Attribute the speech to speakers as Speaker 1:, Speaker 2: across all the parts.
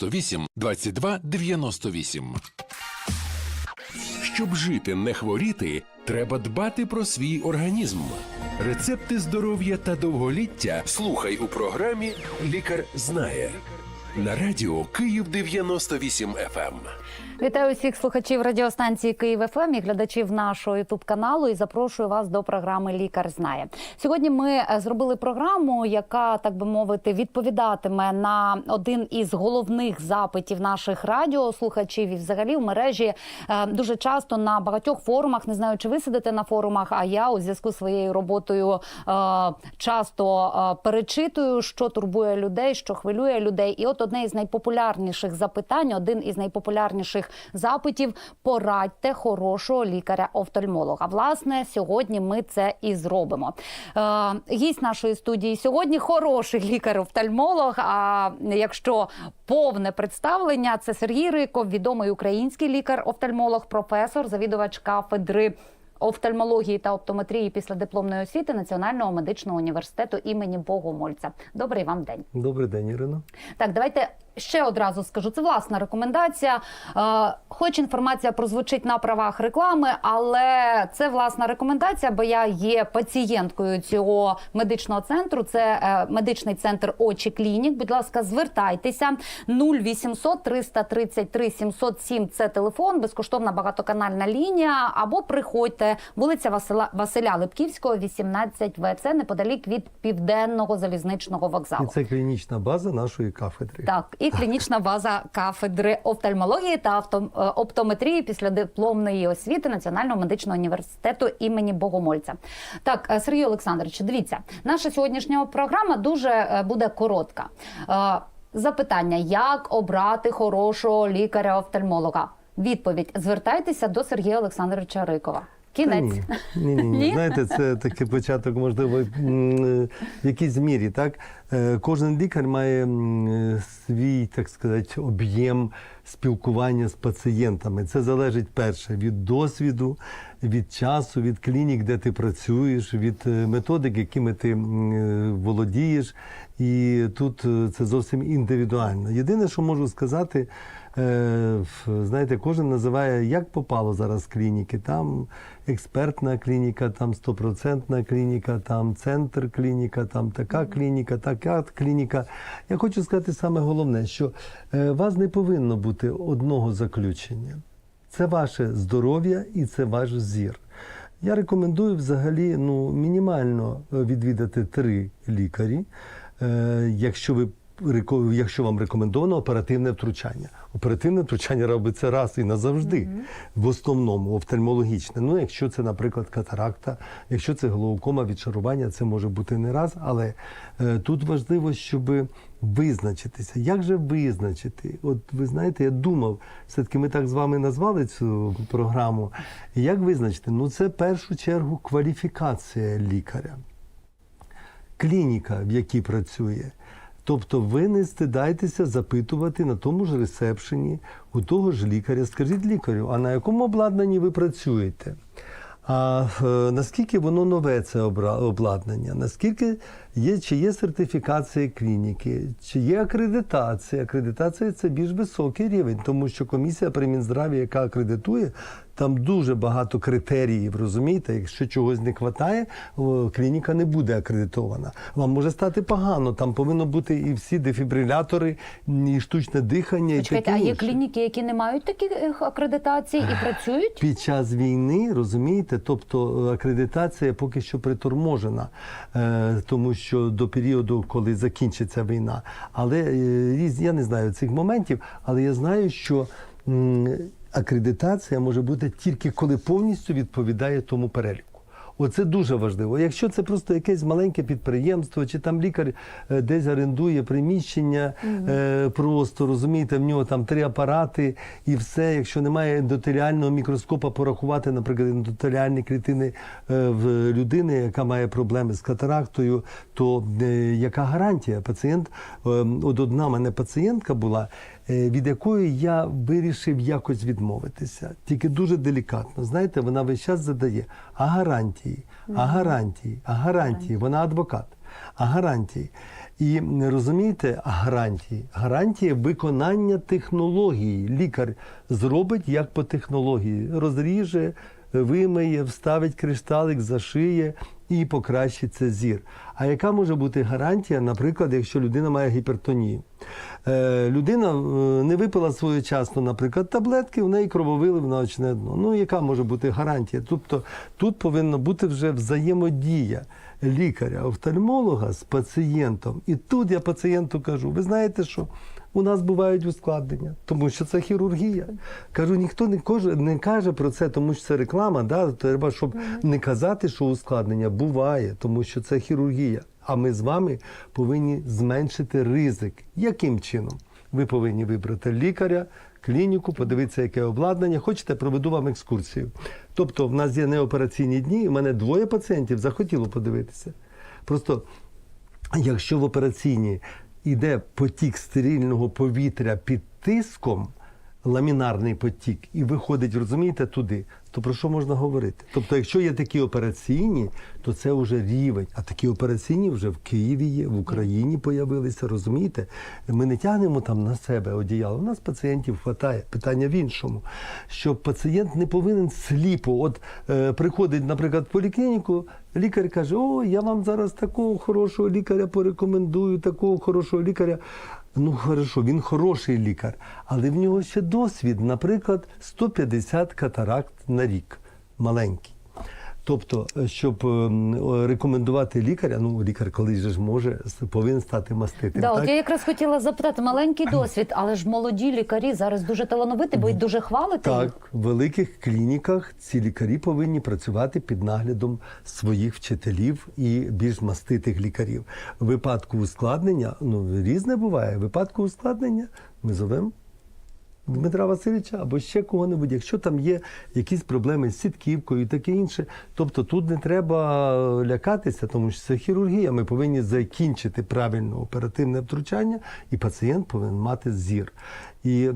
Speaker 1: 098 22 98. Щоб жити, не хворіти, треба дбати про свій організм. Рецепти здоров'я та довголіття слухай у програмі Лікар знає на радіо Київ 98 FM.
Speaker 2: Вітаю всіх слухачів радіостанції Київ ФМ і глядачів нашого ютуб каналу і запрошую вас до програми Лікар знає. Сьогодні ми е, зробили програму, яка так би мовити відповідатиме на один із головних запитів наших радіослухачів. І взагалі в мережі е, дуже часто на багатьох форумах не знаю, чи ви сидите на форумах. А я у зв'язку з своєю роботою е, часто перечитую, що турбує людей, що хвилює людей. І от одне із найпопулярніших запитань, один із найпопулярніших запитів порадьте хорошого лікаря-офтальмолога. Власне, сьогодні ми це і зробимо. Е, гість нашої студії сьогодні хороший лікар-офтальмолог. А якщо повне представлення, це Сергій Риков, відомий український лікар-офтальмолог, професор, завідувач кафедри. Офтальмології та оптометрії після дипломної освіти Національного медичного університету імені Богомольця. Добрий вам день.
Speaker 3: Добрий день, Ірино.
Speaker 2: Так, давайте ще одразу скажу. Це власна рекомендація. Е, хоч інформація прозвучить на правах реклами, але це власна рекомендація, бо я є пацієнткою цього медичного центру. Це е, медичний центр очі клінік. Будь ласка, звертайтеся 0800 333 707 – Це телефон, безкоштовна багатоканальна лінія. Або приходьте вулиця Василя Василя Липківського, 18В. Це неподалік від південного залізничного
Speaker 3: І
Speaker 2: вокзалу.
Speaker 3: це клінічна база нашої кафедри.
Speaker 2: Так, і клінічна база кафедри офтальмології та е, оптометрії після дипломної освіти Національного медичного університету імені Богомольця. Так, е, Сергій Олександрович, дивіться, наша сьогоднішня програма дуже е, буде коротка. Запитання: як обрати хорошого лікаря-офтальмолога? Відповідь: звертайтеся до Сергія Олександровича Рикова. Кінець.
Speaker 3: Ні, ні, ні,
Speaker 2: Ні?
Speaker 3: ні. Знаєте, це такий початок, можливо, в якійсь мірі. Так? Е, Кожен лікар має е, свій, так сказати, об'єм спілкування з пацієнтами. Це залежить перше від досвіду, від часу, від клінік, де ти працюєш, від е, методик, якими ти е, володієш. І тут е, це зовсім індивідуально. Єдине, що можу сказати. Е, Знаєте, кожен називає, як попало зараз клініки. Там експертна клініка, там стопроцентна клініка, там центр клініка, там така клініка, така клініка. Я хочу сказати саме головне, що е, у вас не повинно бути одного заключення. Це ваше здоров'я і це ваш зір. Я рекомендую взагалі ну, мінімально е, відвідати три лікарі, е, якщо ви якщо вам рекомендовано оперативне втручання. Оперативне втручання робиться раз і назавжди, в основному офтальмологічне. Ну, якщо це, наприклад, катаракта, якщо це глаукома, відшарування, це може бути не раз, але е, тут важливо, щоб визначитися. Як же визначити? От ви знаєте, я думав, все-таки ми так з вами назвали цю програму. Як визначити? Ну, це в першу чергу кваліфікація лікаря клініка, в якій працює. Тобто ви не стидайтеся запитувати на тому ж ресепшені у того ж лікаря. Скажіть лікарю, а на якому обладнанні ви працюєте? А е, наскільки воно нове це обладнання? Наскільки є, чи є сертифікація клініки, чи є акредитація? Акредитація це більш високий рівень, тому що комісія при Мінздраві, яка акредитує, там дуже багато критеріїв, розумієте? Якщо чогось не вистачає, клініка не буде акредитована. Вам може стати погано. Там повинно бути і всі дефібрилятори, і штучне дихання, і
Speaker 2: Чекайте,
Speaker 3: таке
Speaker 2: а є
Speaker 3: інше.
Speaker 2: клініки, які не мають таких акредитацій і працюють?
Speaker 3: Під час війни, розумієте, тобто е, акредитація поки що приторможена, е, тому що до періоду, коли закінчиться війна. Але е, я не знаю цих моментів, але я знаю, що акредитація може бути тільки коли повністю відповідає тому переліку. Оце дуже важливо. Якщо це просто якесь маленьке підприємство, чи там лікар е, десь орендує приміщення, е, просто розумієте, в нього там три апарати і все. Якщо немає ендотеліального мікроскопа, порахувати, наприклад, ендотеліальні клітини е, в людини, яка має проблеми з катарактою, то яка гарантія? Пацієнт, е, от одна мене пацієнтка була, від якої я вирішив якось відмовитися. Тільки дуже делікатно. Знаєте, вона весь час задає, а гарантії, а гарантії, а гарантії. Вона адвокат, а гарантії. І розумієте, гарантії. Гарантія виконання технології. Лікар зробить як по технології, розріже, вимиє, вставить кришталик, зашиє і покращиться зір. А яка може бути гарантія, наприклад, якщо людина має гіпертонію? Е, людина е, не випила своєчасно, наприклад, таблетки, в неї крововилив на очне дно. Ну, яка може бути гарантія? Тобто тут повинна бути вже взаємодія лікаря, офтальмолога з пацієнтом. І тут я пацієнту кажу: ви знаєте що? У нас бувають ускладнення, тому що це хірургія. Кажу, ніхто не каже, не каже про це, тому що це реклама. Да? Треба, щоб не казати, що ускладнення буває, тому що це хірургія. А ми з вами повинні зменшити ризик. Яким чином? Ви повинні вибрати лікаря, клініку, подивитися, яке обладнання. Хочете, проведу вам екскурсію. Тобто, в нас є неопераційні дні, і в мене двоє пацієнтів захотіло подивитися. Просто якщо в операційній йде потік стерильного повітря під тиском, ламінарний потік, і виходить, розумієте, туди, то про що можна говорити? Тобто, якщо є такі операційні, то це вже рівень. А такі операційні вже в Києві є, в Україні появилися, розумієте? Ми не тягнемо там на себе одіяло. У нас пацієнтів вистачає. Питання в іншому, що пацієнт не повинен сліпо. От е, приходить, наприклад, в поліклініку, лікар каже: О, я вам зараз такого хорошого лікаря порекомендую, такого хорошого лікаря. Ну, хорошо, він хороший лікар, але в нього ще досвід, наприклад, 150 катаракт на рік, маленький. Тобто, е, щоб ем, рекомендувати лікаря, ну лікар колись же ж може повинен стати маститим.
Speaker 2: Да,
Speaker 3: так?
Speaker 2: от я якраз хотіла запитати маленький досвід, але ж молоді лікарі зараз дуже талановиті, бо й дуже хвалите їх.
Speaker 3: Так, в великих клініках ці лікарі повинні працювати під наглядом своїх вчителів і більш маститих лікарів. В випадку ускладнення, ну різне буває. В випадку ускладнення ми зовемо Дмитра Васильовича або ще кого-небудь, якщо там є якісь проблеми з сітківкою і таке інше. Тобто тут не треба лякатися, тому що це хірургія. Ми повинні закінчити правильно оперативне втручання, і пацієнт повинен мати зір. І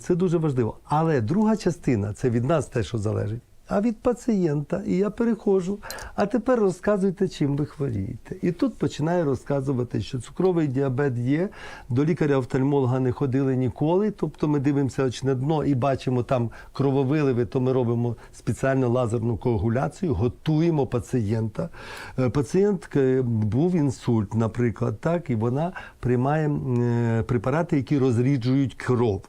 Speaker 3: це дуже важливо. Але друга частина це від нас те, що залежить. А від пацієнта, і я переходжу. А тепер розказуйте, чим ви хворієте. І тут починаю розказувати, що цукровий діабет є. До лікаря-офтальмолога не ходили ніколи. Тобто ми дивимося очне дно і бачимо там крововиливи, то ми робимо спеціальну лазерну коагуляцію, готуємо пацієнта. Е, Пацієнт е, був інсульт, наприклад, так, і вона приймає е, препарати, які розріджують кров.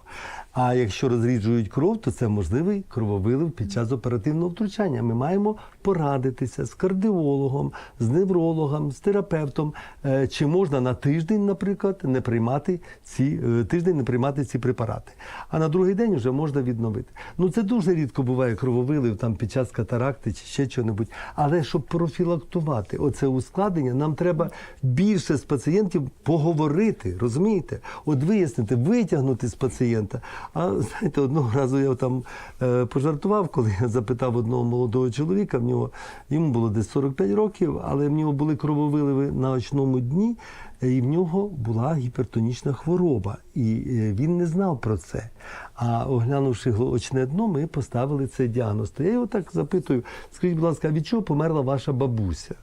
Speaker 3: А якщо розріджують кров, то це можливий крововилив під час оперативного втручання. Ми маємо порадитися з кардіологом, з неврологом, з терапевтом, е, чи можна на тиждень, наприклад, не приймати ці е, тиждень не приймати ці препарати. А на другий день вже можна відновити. Ну це дуже рідко буває крововилив там під час катаракти чи ще чого-небудь. Але щоб профілактувати оце ускладнення, нам треба більше з пацієнтів поговорити, розумієте? От вияснити, витягнути з пацієнта. А знаєте, одного разу я там е, пожартував, коли я запитав одного молодого чоловіка, нього йому було десь 45 років, але в нього були крововиливи на очному дні, е, і в нього була гіпертонічна хвороба. І е, він не знав про це. А оглянувши очне дно, ми поставили цей діагноз. Я його так запитую: скажіть, будь ласка, від чого померла ваша бабуся?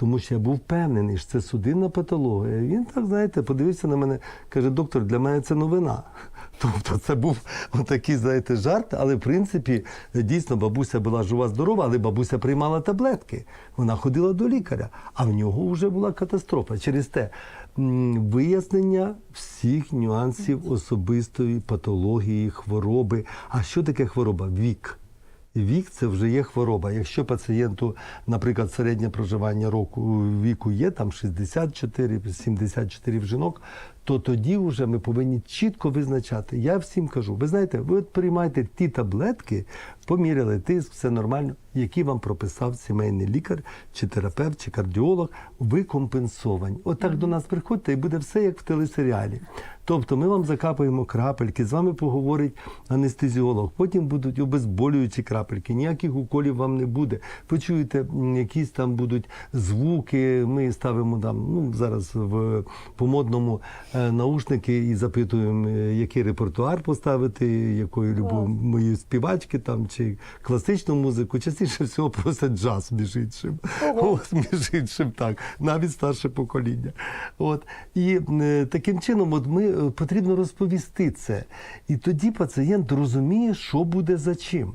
Speaker 3: Тому що я був впевнений, що це судинна патологія. Він так, знаєте, подивився на мене, каже, доктор, для мене це новина. Тобто це був отакий, знаєте, жарт, але в принципі дійсно бабуся була жива, здорова, але бабуся приймала таблетки. Вона ходила до лікаря, а в нього вже була катастрофа. Через те вияснення всіх нюансів особистої патології, хвороби. А що таке хвороба? Вік. Вік це вже є хвороба. Якщо пацієнту, наприклад, середнє проживання року віку є там 64, 74 в жінок, то тоді вже ми повинні чітко визначати. Я всім кажу, ви знаєте, ви от приймайте ті таблетки, поміряли тиск, все нормально, які вам прописав сімейний лікар, чи терапевт, чи кардіолог. Ви компенсовані. Отак до нас приходьте і буде все як в телесеріалі. Тобто ми вам закапаємо крапельки, з вами поговорить анестезіолог. Потім будуть обезболюючі крапельки, ніяких уколів вам не буде. Ви чуєте, якісь там будуть звуки. Ми ставимо там, ну зараз в помодному е, наушники і запитуємо, е, який репертуар поставити, якої любої співачки там чи класичну музику. Частіше всього просто джаз між іншим. От, між іншим, так, навіть старше покоління. От. І е, таким чином от ми, е, потрібно розповісти це. І тоді пацієнт розуміє, що буде за чим.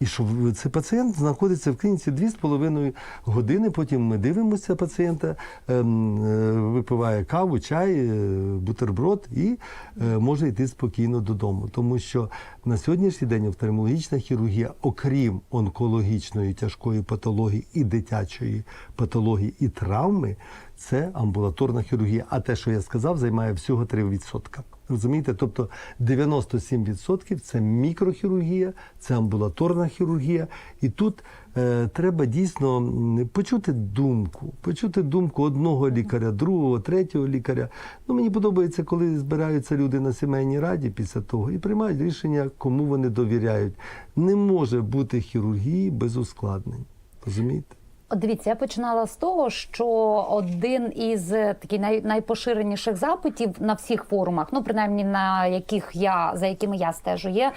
Speaker 3: І що цей пацієнт знаходиться в клініці 2,5 години. Потім ми дивимося пацієнта, ем, е, випиває каву, чай, е, бутерброд і е, може йти спокійно додому. Тому що на сьогоднішній день офтальмологічна хірургія, окрім онкологічної тяжкої патології і дитячої патології і травми, це амбулаторна хірургія. А те, що я сказав, займає всього 3%. Розумієте? Тобто 97% це мікрохірургія, це амбулаторна хірургія. І тут е, треба дійсно почути думку, почути думку одного лікаря, другого, третього лікаря. Ну, мені подобається, коли збираються люди на сімейній раді після того і приймають рішення, кому вони довіряють. Не може бути хірургії без ускладнень. Розумієте?
Speaker 2: От дивіться, я починала з того, що один із е, таких най, найпоширеніших запитів на всіх форумах, ну принаймні на яких я за якими я стежу, є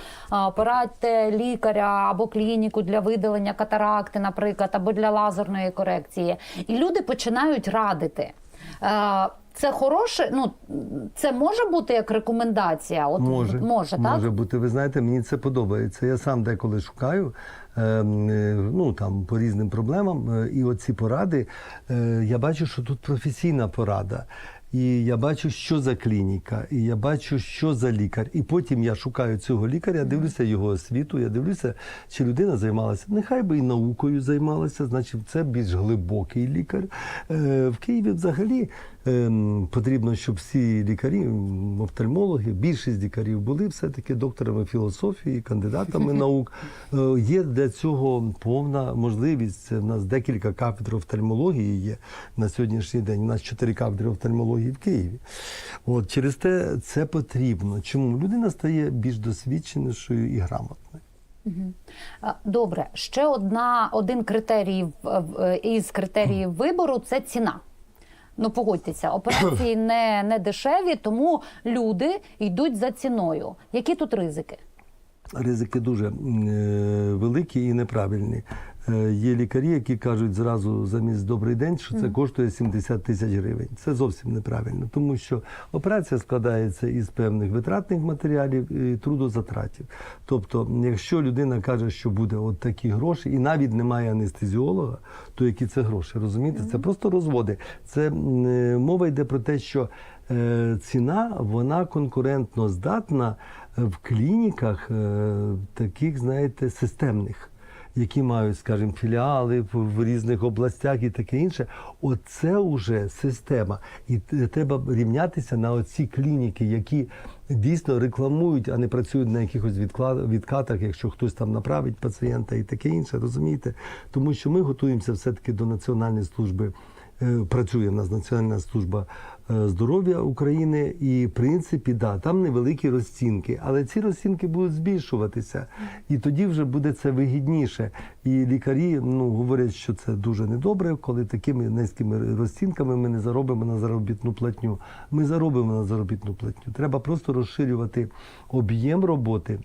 Speaker 2: порадьте лікаря або клініку для видалення катаракти, наприклад, або для лазерної корекції. І люди починають радити. Е, Це хороше, ну це може бути як рекомендація. От
Speaker 3: Може,
Speaker 2: може, так?
Speaker 3: може бути. Ви знаєте, мені це подобається. Я сам деколи шукаю ну, там, по різним проблемам. е, І оці поради, е, я бачу, що тут професійна порада. І я бачу, що за клініка, і я бачу, що за лікар. І потім я шукаю цього лікаря, дивлюся його освіту, я дивлюся, чи людина займалася. Нехай би і наукою займалася, значить, це більш глибокий лікар. Е, В Києві взагалі ем, потрібно, щоб всі лікарі, офтальмологи, більшість лікарів були все-таки докторами філософії, кандидатами наук. Е, Є для цього повна можливість. В нас декілька кафедр офтальмології є на сьогоднішній день. У нас чотири кафедри офтальмології в Києві. От через те це потрібно. Чому людина стає більш досвідченішою і грамотною?
Speaker 2: Добре, ще одна один критерій в- із критеріїв вибору це ціна. Ну, погодьтеся, операції не, не дешеві, тому люди йдуть за ціною. Які тут ризики?
Speaker 3: Ризики дуже е, великі і неправильні. Е, Є лікарі, які кажуть зразу замість добрий день, що це коштує 70 тисяч гривень. Це зовсім неправильно, тому що операція складається із певних витратних матеріалів і трудозатратів. Тобто, якщо людина каже, що буде от такі гроші, і навіть немає анестезіолога, то які це гроші? Розумієте? Це просто розводи. Це е, мова йде про те, що е, ціна вона конкурентно здатна в клініках таких, знаєте, системних. Які мають, скажімо, філіали в, різних областях і таке інше, оце вже система. І треба рівнятися на оці клініки, які дійсно рекламують, а не працюють на якихось відкатах, якщо хтось там направить пацієнта і таке інше, розумієте? Тому що ми готуємося все-таки до Національної служби Е, працює в нас Національна служба здоров'я України, і в принципі, да, там невеликі розцінки, але ці розцінки будуть збільшуватися, і тоді вже буде це вигідніше. І лікарі ну говорять, що це дуже недобре, коли такими низькими розцінками ми не заробимо на заробітну платню. Ми заробимо на заробітну платню. Треба просто розширювати об'єм роботи.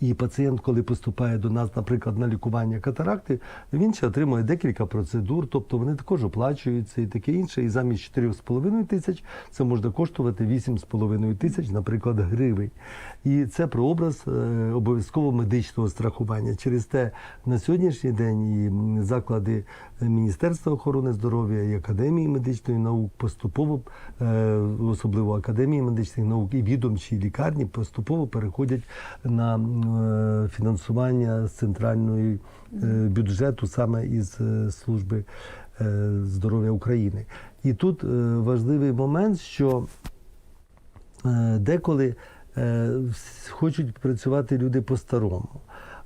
Speaker 3: І пацієнт, коли поступає до нас, наприклад, на лікування катаракти, він ще отримує декілька процедур, тобто вони також оплачуються і таке інше. І замість 4,5 тисяч це можна коштувати 8,5 тисяч, наприклад, гривень. І це прообраз образ обов'язково медичного страхування. Через те на сьогоднішній день і заклади Міністерства охорони здоров'я і Академії медичної наук поступово, е, особливо Академії медичних наук і відомчі лікарні, поступово переходять на е, фінансування з центральної е, бюджету саме із служби здоров'я України. І тут важливий момент, що деколи хочуть працювати люди по-старому.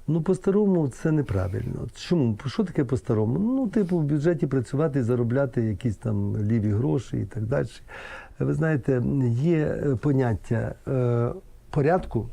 Speaker 3: Ну, по-старому це неправильно. Чому? Що таке по-старому? Ну, типу, в бюджеті працювати заробляти якісь там ліві гроші і так далі. Ви знаєте, є е, поняття е, порядку,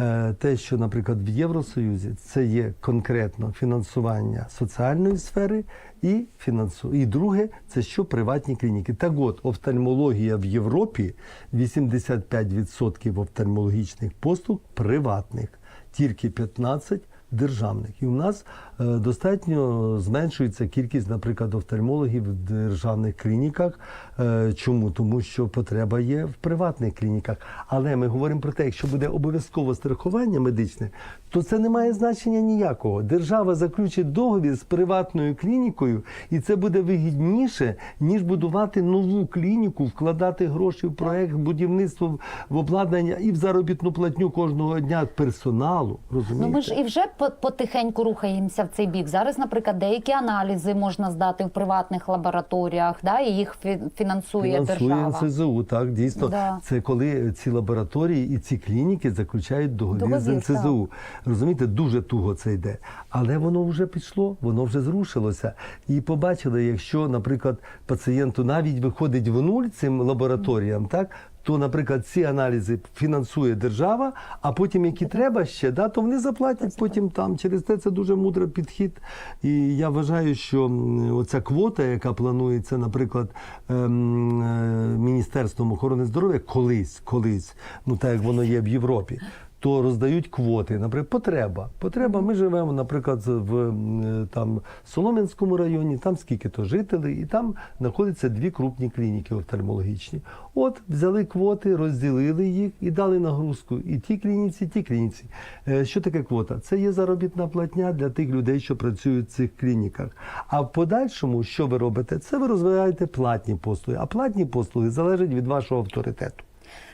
Speaker 3: Е, Те, що, наприклад, в Євросоюзі це є конкретно фінансування соціальної сфери і фінансу. І друге, це що приватні клініки. Так от, офтальмологія в Європі 85% офтальмологічних послуг приватних, тільки 15% державних. І у нас достатньо зменшується кількість, наприклад, офтальмологів в державних клініках. Е, чому? Тому що потреба є в приватних клініках. Але ми говоримо про те, якщо буде обов'язково страхування медичне, то це не має значення ніякого. Держава заключить договір з приватною клінікою, і це буде вигідніше, ніж будувати нову клініку, вкладати гроші в проект будівництво в обладнання і в заробітну платню кожного дня персоналу. Розумієте?
Speaker 2: Ну ми ж і вже по- потихеньку рухаємося в цей бік. Зараз, наприклад, деякі аналізи можна здати в приватних лабораторіях, да, і їх фі- фінансує,
Speaker 3: Фінансує
Speaker 2: держава.
Speaker 3: НСЗУ, так дійсно.
Speaker 2: Да.
Speaker 3: Це коли ці лабораторії і ці клініки заключають договір,
Speaker 2: Договір,
Speaker 3: з НСЗУ. Розумієте, дуже туго це йде. Але воно вже пішло, воно вже зрушилося. І побачили, якщо, наприклад, пацієнту навіть виходить в нуль цим лабораторіям, так. То, наприклад, ці аналізи фінансує держава, а потім, які треба ще, да, то вони заплатять потім там. Через те це дуже мудрий підхід. І я вважаю, що оця квота, яка планується, наприклад, ем, е, Міністерством охорони здоров'я, колись, колись, ну так як воно є в Європі. То роздають квоти, наприклад, потреба. Потреба. Ми живемо, наприклад, в е, там Солом'янському районі, там скільки то жителей, і там знаходяться дві крупні клініки офтальмологічні. От взяли квоти, розділили їх і дали нагрузку і тій клініці, і тій клініці. Е, Що таке квота? Це є заробітна платня для тих людей, що працюють в цих клініках. А в подальшому, що ви робите? Це ви розвиваєте платні послуги. А платні послуги залежать від вашого авторитету.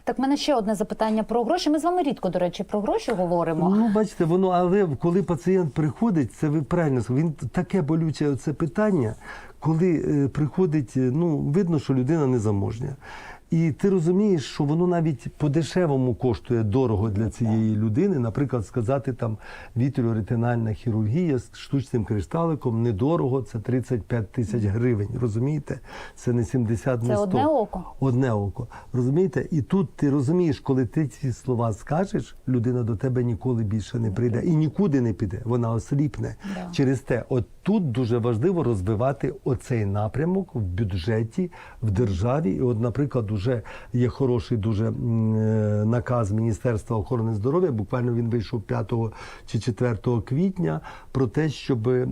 Speaker 2: Так, в мене ще одне запитання про гроші. Ми з вами рідко, до речі, про гроші говоримо.
Speaker 3: Ну, бачите, воно, але коли пацієнт приходить, це ви правильно він таке болюче це питання, коли е, приходить, е, ну, видно, що людина незаможня. І ти розумієш, що воно навіть по-дешевому коштує дорого для цієї людини. Наприклад, сказати там вітріоретинальна хірургія з штучним кришталиком недорого, це 35 тисяч гривень. Розумієте? Це не 70, не
Speaker 2: Це одне око.
Speaker 3: Одне око. Розумієте? І тут ти розумієш, коли ти ці слова скажеш, людина до тебе ніколи більше не прийде і нікуди не піде. Вона осліпне.
Speaker 2: Да.
Speaker 3: Через те, от тут дуже важливо розвивати оцей напрямок в бюджеті, в державі. І, от, наприклад, уже є хороший дуже е, наказ Міністерства охорони здоров'я. Буквально він вийшов 5 чи 4 квітня про те, щоб е,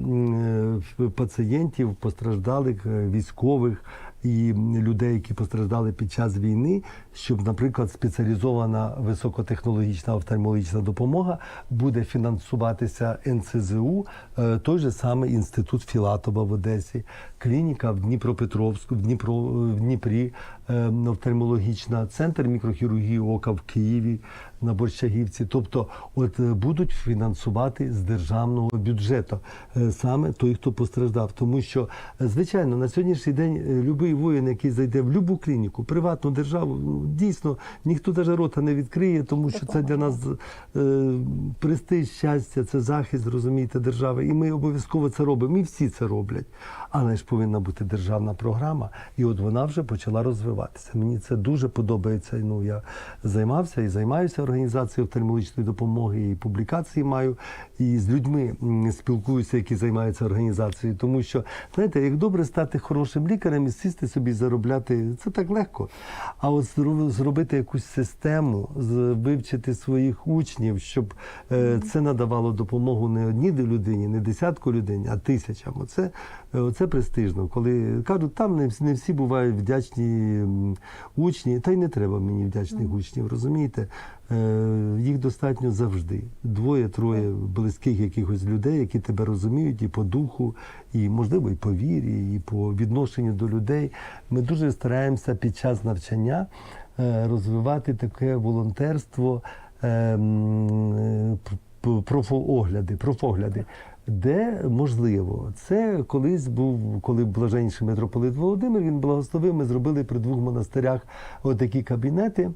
Speaker 3: пацієнтів постраждалих е, військових і людей, які постраждали під час війни, щоб, наприклад, спеціалізована високотехнологічна офтальмологічна допомога буде фінансуватися НЦЗУ, е, той же самий інститут Філатова в Одесі, клініка в Дніпропетровську, в Дніпро в Дніпрі, е, офтальмологічна, центр мікрохірургії ока в Києві на Борщагівці. Тобто, от е, будуть фінансувати з державного бюджету е, саме той, хто постраждав. Тому що, е, звичайно, на сьогоднішній день е, любий воїн, який зайде в будь-яку клініку, приватну державу, ну, дійсно ніхто навіть рота не відкриє, тому що це для нас е, престиж, щастя, це захист, розумієте, держави. І ми обов'язково це робимо. І всі це роблять. Але ж повинна бути державна програма, і от вона вже почала розвиватися. Мені це дуже подобається. Ну я займався і займаюся організацією офтальмологічної допомоги, і публікації маю, і з людьми спілкуюся, які займаються організацією. Тому що знаєте, як добре стати хорошим лікарем і сісти собі заробляти, це так легко. А от зробити якусь систему, вивчити своїх учнів, щоб е, це надавало допомогу не одній людині, не десятку людей, а тисячам. Оце, е, оце престижно. Коли кажуть, там не, всі- не всі бувають вдячні учні, та й не треба мені вдячних учнів, розумієте? Е, Їх достатньо завжди. Двоє-троє близьких якихось людей, які тебе розуміють і по духу, і можливо і по вірі, і по відношенню до людей. Ми дуже стараємося під час навчання е, розвивати таке волонтерство, профоогляди, профогляди. Де можливо, це колись був, коли блаженніший митрополит Володимир, він благословив, ми зробили при двох монастирях отакі кабінети.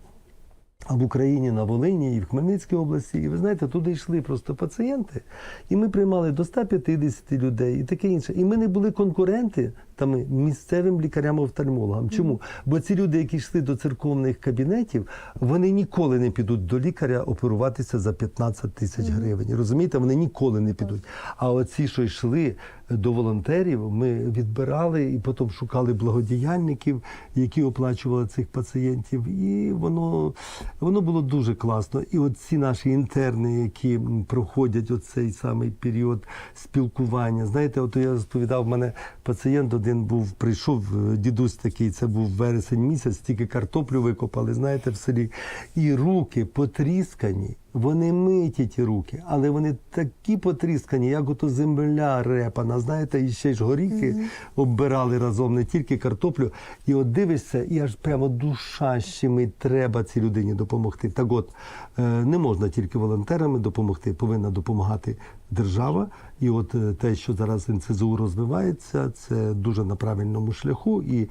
Speaker 3: А в Україні на Волині і в Хмельницькій області, і ви знаєте, туди йшли просто пацієнти, і ми приймали до 150 людей і таке інше. І ми не були конкуренти там місцевим лікарям-офтальмологам. Чому? Бо ці люди, які йшли до церковних кабінетів, вони ніколи не підуть до лікаря оперуватися за 15 тисяч гривень. Розумієте, вони ніколи не підуть. А оці, що йшли до волонтерів, ми відбирали і потім шукали благодіяльників, які оплачували цих пацієнтів. І воно, воно було дуже класно. І от ці наші інтерни, які проходять оцей самий період спілкування. Знаєте, от я розповідав, в мене пацієнт один був, прийшов, е, дідусь такий, це був вересень місяць, тільки картоплю викопали, знаєте, в селі. І руки потріскані. Вони миті ті руки, але вони такі потріскані, як ото земля репана. Знаєте, і ще ж горіхи оббирали разом, не тільки картоплю. І от дивишся, і аж прямо душа щемить, треба цій людині допомогти. Так от е, не можна тільки волонтерами допомогти, повинна допомагати держава. І от е, те, що зараз НЦЗУ розвивається, це дуже на правильному шляху, і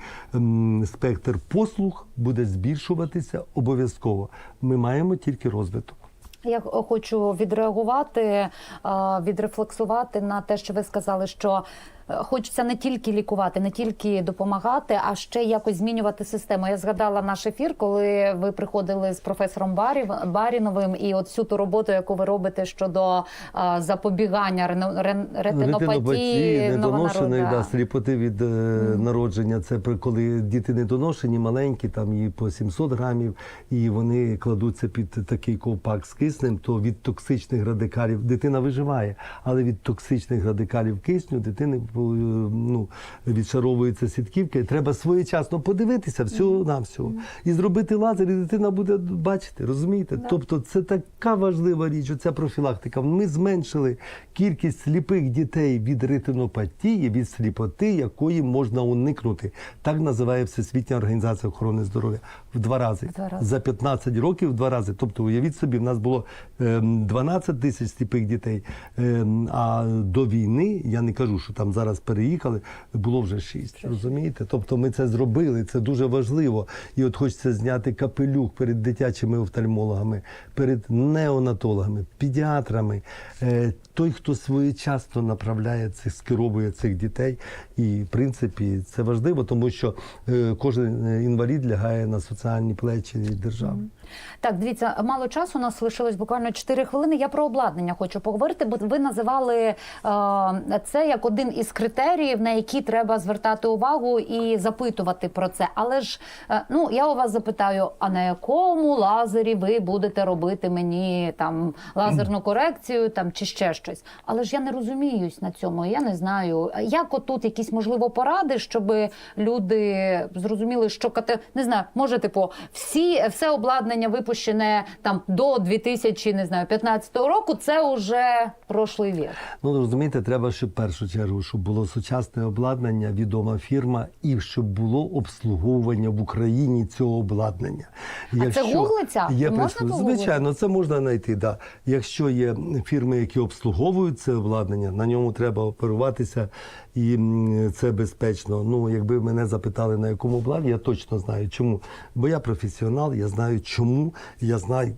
Speaker 3: спектр послуг буде збільшуватися обов'язково. Ми маємо тільки розвиток.
Speaker 2: Я хочу відреагувати, відрефлексувати на те, що ви сказали, що хочеться не тільки лікувати, не тільки допомагати, а ще якось змінювати систему. Я згадала наш ефір, коли ви приходили з професором Барів, Баріновим, і от всю ту роботу, яку ви робите щодо е, запобігання рен- ретинопатії,
Speaker 3: недоношеної, да, сліпоти від е, народження. Це при- коли діти недоношені, маленькі, там і по 700 грамів, і вони кладуться під такий ковпак з киснем, то від токсичних радикалів дитина виживає, але від токсичних радикалів кисню дитини е, ну, відшаровуються сітківки. І Треба своєчасно подивитися всього на всього і зробити лазер, і дитина буде бачити, розумієте? Тобто це така важлива річ, оця профілактика. Ми зменшили кількість сліпих дітей від ретинопатії, від сліпоти, якої можна уникнути. Так називає Всесвітня організація охорони здоров'я в два рази.
Speaker 2: Два рази.
Speaker 3: За 15 років в два рази. Тобто, уявіть собі, в нас було ем, 12 тисяч сліпих дітей. ем, А до війни, я не кажу, що там зараз переїхали, було вже 6. Розумієте? Тобто ми це зробили, це дуже важливо. І от хочеться зняти капелюх перед дитячими офтальмологами, перед неонатологами, педіатрами. Е, Той, хто своєчасно направляє цих, скеровує цих дітей. І в принципі це важливо, тому що е, кожен е, інвалід лягає на соціальні плечі держави.
Speaker 2: Так, дивіться, мало часу. У нас лишилось буквально 4 хвилини. Я про обладнання хочу поговорити, бо ви називали е, це як один із критеріїв, на які треба звертати увагу і запитувати про це. Але ж е, ну я у вас запитаю: а на якому лазері ви будете робити мені там лазерну корекцію, там чи ще щось? Але ж я не розуміюсь на цьому. Я не знаю, як отут якісь можливо поради, щоб люди зрозуміли, що кате... не знаю, може, типу, всі все обладнання випущене там до 2000, не знаю, 15 року. Це вже прошлий вік.
Speaker 3: Ну розумієте, треба, щоб в першу чергу, щоб було сучасне обладнання, відома фірма, і щоб було обслуговування в Україні цього обладнання.
Speaker 2: А це гуглиться?
Speaker 3: Є
Speaker 2: Можна погуглити?
Speaker 3: звичайно, це можна знайти. Да. Якщо є фірми, які обслуговують це обладнання, на ньому треба оперуватися, і це безпечно. Ну, якби мене запитали на якому обладнанні, я точно знаю, чому. Бо я професіонал, я знаю, чому, я знаю.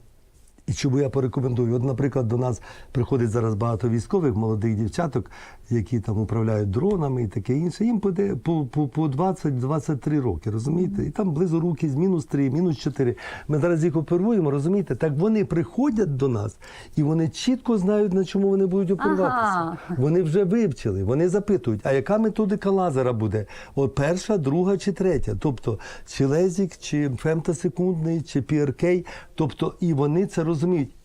Speaker 3: І чому я порекомендую? От, наприклад, до нас приходить зараз багато військових, молодих дівчаток, які там управляють дронами і таке інше. Їм буде по, по, по 20-23 роки, розумієте? І там близоруки з мінус 3, мінус 4. Ми зараз їх оперуємо, розумієте? Так вони приходять до нас і вони чітко знають, на чому вони будуть оперуватися.
Speaker 2: Ага.
Speaker 3: Вони вже вивчили, вони запитують, а яка методика лазера буде? От перша, друга чи третя? Тобто чи лезік, чи фемтосекундний, чи PRK. Тобто і вони це розуміють.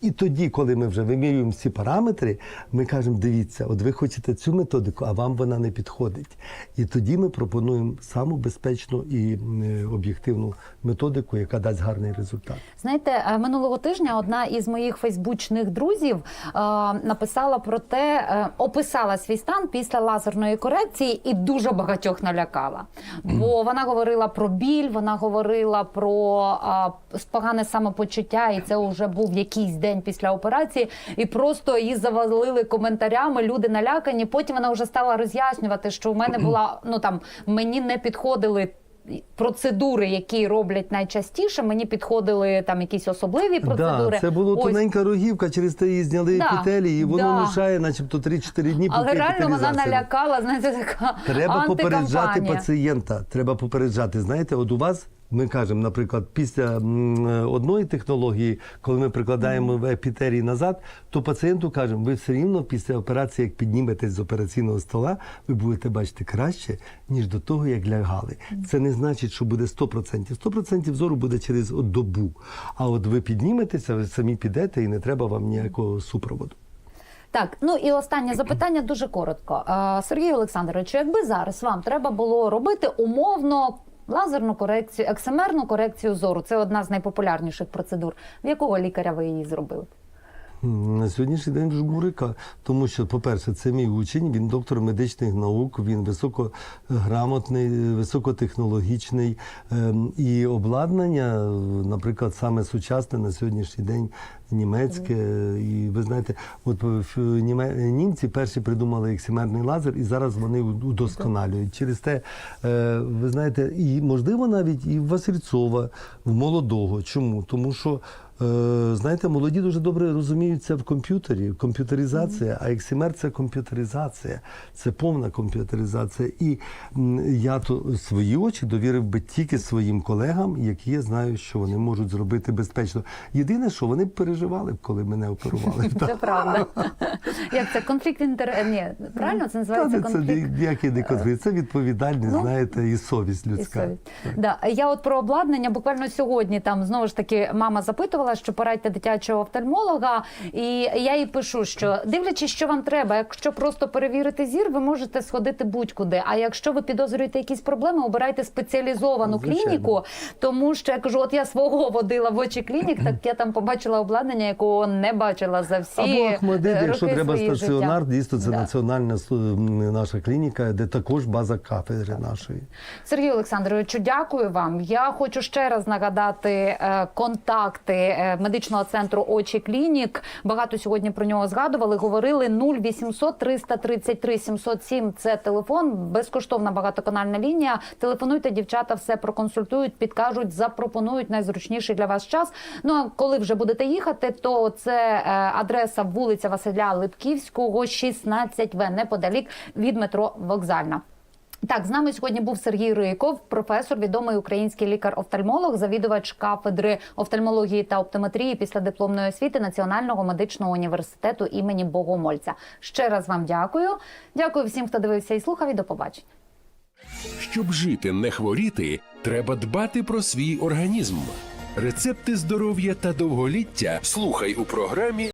Speaker 3: І тоді, коли ми вже вимірюємо всі параметри, ми кажемо: дивіться, от ви хочете цю методику, а вам вона не підходить. І тоді ми пропонуємо саму безпечну і е, об'єктивну методику, яка дасть гарний результат.
Speaker 2: Знаєте, е, минулого тижня одна із моїх фейсбучних друзів е, написала про те, е, описала свій стан після лазерної корекції і дуже багатьох налякала. Бо вона говорила про біль, вона говорила про е, погане самопочуття, і це вже був якийсь день після операції. І просто її завалили коментарями. Люди налякані. Потім вона вже стала роз'яснювати, що в мене була ну там мені не підходили процедури, які роблять найчастіше. Мені підходили там якісь особливі процедури.
Speaker 3: Да, це було
Speaker 2: Ось.
Speaker 3: тоненька рогівка, через те її зняли
Speaker 2: Да,
Speaker 3: епітелії, і воно
Speaker 2: да.
Speaker 3: лишає, начебто, 3-4 дні
Speaker 2: Але реально вона налякала, знаєте, така
Speaker 3: Треба попереджати пацієнта. Треба попереджати. Знаєте, от у вас. Ми кажемо, наприклад, після е, одної технології, коли ми прикладаємо в епітерій назад, то пацієнту кажемо, ви все рівно після операції, як підніметесь з операційного стола, ви будете бачити краще, ніж до того, як лягали. Це не значить, що буде 100%. 100% зору буде через добу. А от ви підніметеся, ви самі підете, і не треба вам ніякого супроводу.
Speaker 2: Так, ну і останнє запитання дуже коротко. Сергій Олександрович, якби зараз вам треба було робити умовно лазерну корекцію, ексемерну корекцію зору, це одна з найпопулярніших процедур. В якого лікаря ви її зробили?
Speaker 3: На сьогоднішній день в жгурика, тому що, по-перше, це мій учень, він доктор медичних наук, він високограмотний, високотехнологічний. ем, І обладнання, е, наприклад, саме сучасне на сьогоднішній день німецьке. І ви знаєте, от німці перші придумали ексимерний лазер, і зараз вони удосконалюють. Через те, е, ви знаєте, і можливо навіть і в Васильцова, в молодого. Чому? Тому що. Е, Знаєте, молоді дуже добре розуміються в комп'ютері, комп'ютеризація, а ексімер це комп'ютеризація, це повна комп'ютеризація. І я то свої очі довірив би тільки своїм колегам, які я знаю, що вони можуть зробити безпечно. Єдине, що вони переживали, коли мене оперували.
Speaker 2: Це правда. Як це конфлікт інтер... Ні, правильно це називається
Speaker 3: це
Speaker 2: конфлікт.
Speaker 3: ніякий не конфлікт, це відповідальність,
Speaker 2: Ну,
Speaker 3: знаєте, і совість людська.
Speaker 2: Да. Я от про обладнання буквально сьогодні там знову ж таки мама запитувала, що порадьте дитячого офтальмолога, і я їй пишу, що дивлячись, що вам треба, якщо просто перевірити зір, ви можете сходити будь-куди. А якщо ви підозрюєте якісь проблеми, обирайте спеціалізовану
Speaker 3: Звичайно.
Speaker 2: клініку, тому що я кажу, от я свого водила в очі клінік, так я там побачила обладнання, якого не бачила за всі
Speaker 3: Або Ахмадит,
Speaker 2: е,
Speaker 3: якщо треба стаціонар,
Speaker 2: життя.
Speaker 3: дійсно це
Speaker 2: Да.
Speaker 3: національна наша клініка, де також база кафедри нашої.
Speaker 2: Сергію Олександровичу, дякую вам. Я хочу ще раз нагадати е, контакти медичного центру очі клінік. Багато сьогодні про нього згадували. Говорили 0800 333 707 – Це телефон, безкоштовна багатоканальна лінія. Телефонуйте, дівчата, все проконсультують, підкажуть, запропонують найзручніший для вас час. Ну а коли вже будете їхати, то це е, адреса вулиця Василя Липківського, 16В, неподалік від метро Вокзальна. Так, з нами сьогодні був Сергій Риков, професор, відомий український лікар-офтальмолог, завідувач кафедри офтальмології та оптометрії після дипломної освіти Національного медичного університету імені Богомольця. Ще раз вам дякую. Дякую всім, хто дивився і слухав. І до побачення.
Speaker 1: Щоб жити, не хворіти, треба дбати про свій організм. Рецепти здоров'я та довголіття слухай у програмі